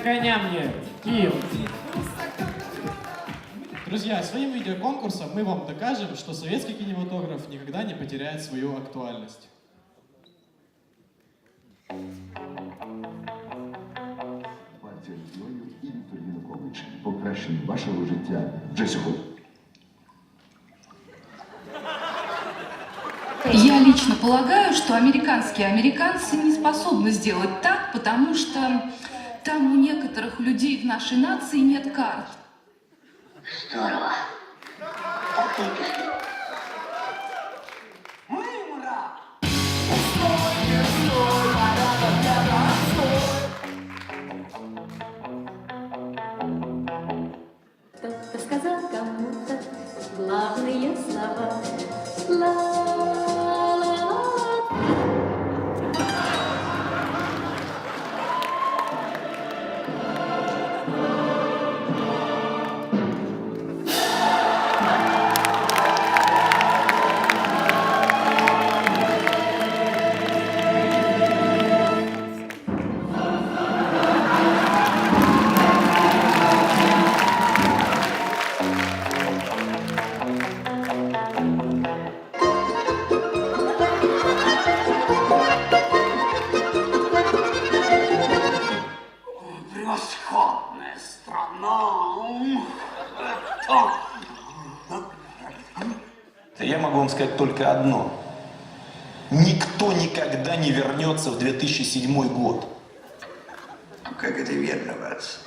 Коня мне, Киев. Друзья, своим видеоконкурсом мы вам докажем, что советский кинематограф никогда не потеряет свою актуальность. Партія регіонів і Віктор Янукович. Покращення вашого життя вже сьогодні. Я лично полагаю, что американские американцы не способны сделать так, потому что там у некоторых людей в нашей нации нет карт. Здорово. Так и пиши. Кто-то сказал кому-то главные слова. Ла-ла-ла. しか Я могу вам сказать только одно. Никто никогда не вернется в 2007 год. Как это верно, Ватс?